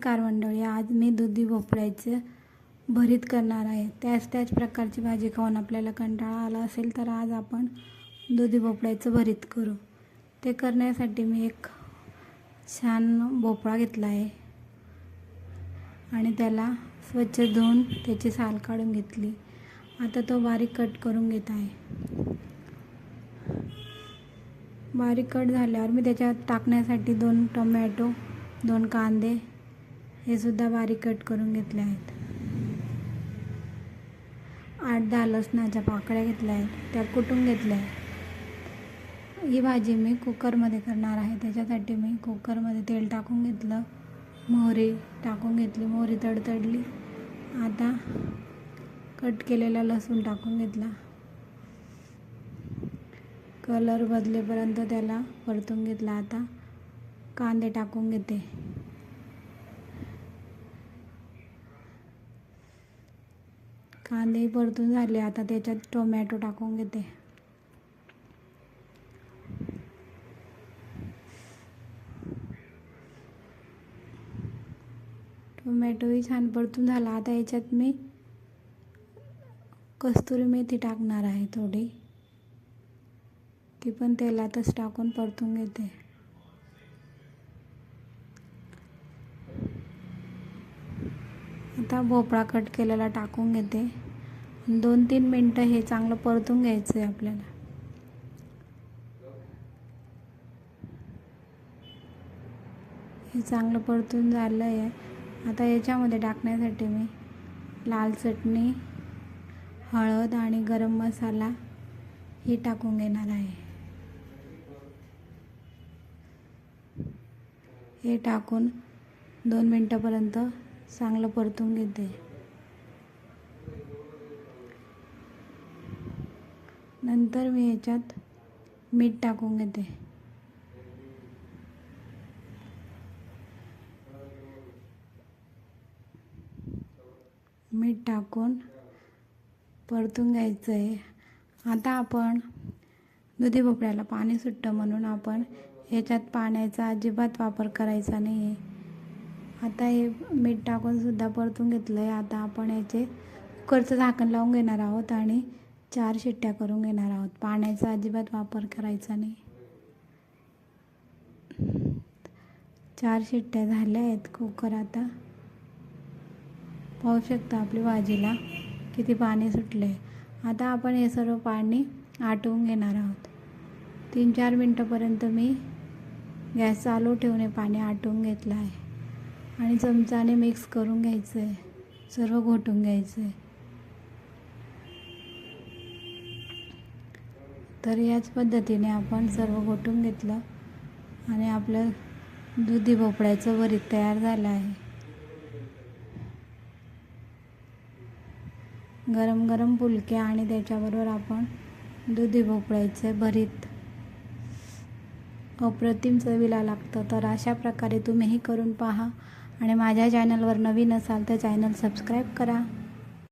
Car मंडळी आज मी दुधी भोपळ्याचं भरीत करणार आहे. त्याच त्याच प्रकारची भाजी खाऊन आपल्याला कंटाळा आला असेल तर आज आपण दुधी भोपळ्याचं भरीत करू. ते करण्यासाठी मी एक छान भोपळा घेतला आहे आणि त्याला स्वच्छ धुवून त्याची साल काढून घेतली. आता तो बारीक कट करून घेत आहे. बारीक कट झाल्यावर मी त्याच्यात टाकण्यासाठी दोन टोमॅटो दोन कांदे हे सुद्धा बारीक कट करून घेतले आहेत. आठ दहा लसणाच्या पाकळ्या घेतल्या आहेत. त्या कुटून घेतल्या आहेत. ही भाजी मी कुकरमध्ये करणार आहे. त्याच्यासाठी मी कुकरमध्ये तेल टाकून घेतलं. मोहरी टाकून घेतली. मोहरी तडतडली. आता कट केलेला लसूण टाकून घेतला. कलर बदलेपर्यंत त्याला परतून घेतला. आता कांदे टाकून घेते. कांदे परतून झाले. आता त्याच्यात टोमॅटो टाकून घेते. टोमॅटोही छान परतून झाला. आता याच्यात मी कस्तुरी मेथी टाकणार आहे थोडी. ती पण तेलातच टाकून परतून घेते. आता भोपळा कट केलेला टाकून घेते. दोन तीन मिनटं हे चांगलं परतून घ्यायचं आहे आपल्याला. हे चांगलं परतून झालं आहे आता याच्यामध्ये टाकण्यासाठी मी लाल चटणी हळद आणि गरम मसाला हे टाकून घेणार आहे. हे टाकून दोन मिनटापर्यंत चांगलं परतून घेते. नंतर मी ह्याच्यात मीठ टाकून घेते. मीठ टाकून परतून घ्यायचं आहे आता आपण दुधी भोपळ्याला पाणी सुटतं म्हणून आपण ह्याच्यात पाण्याचा अजिबात वापर करायचा नाही आहे आता हे मीठ टाकूनसुद्धा परतून घेतलं आहे आता आपण याचे कुकरचं झाकण लावून घेणार आहोत आणि चार शिट्ट्या करून घेणार आहोत. पाण्याचा अजिबात वापर करायचा नाही. चार शिट्ट्या झाल्या आहेत कुकर आता. पाहू शकता आपली भाजीला किती पाणी सुटले आता आपण हे सर्व पाणी आटवून घेणार आहोत. तीन चार मिनटापर्यंत मी गॅस चालू ठेवून हे पाणी आटवून घेतलं आहे. आणि चमचाने मिक्स करून घ्यायचं आहे सर्व घोटून घ्यायचं आहे तर याच पद्धतीने आपण सर्व घोटून घेतलं आणि आपलं दुधी भोपळ्याचं भरीत तयार झालं आहे. गरम गरम फुलके आणि त्याच्याबरोबर आपण दुधी भोपळ्याचे भरीत अप्रतिम चवीला लागतं. तर अशा प्रकारे तुम्हीही करून पहा. आणि माझ्या चॅनलवर नवीन असाल तर चॅनल सबस्क्राईब करा.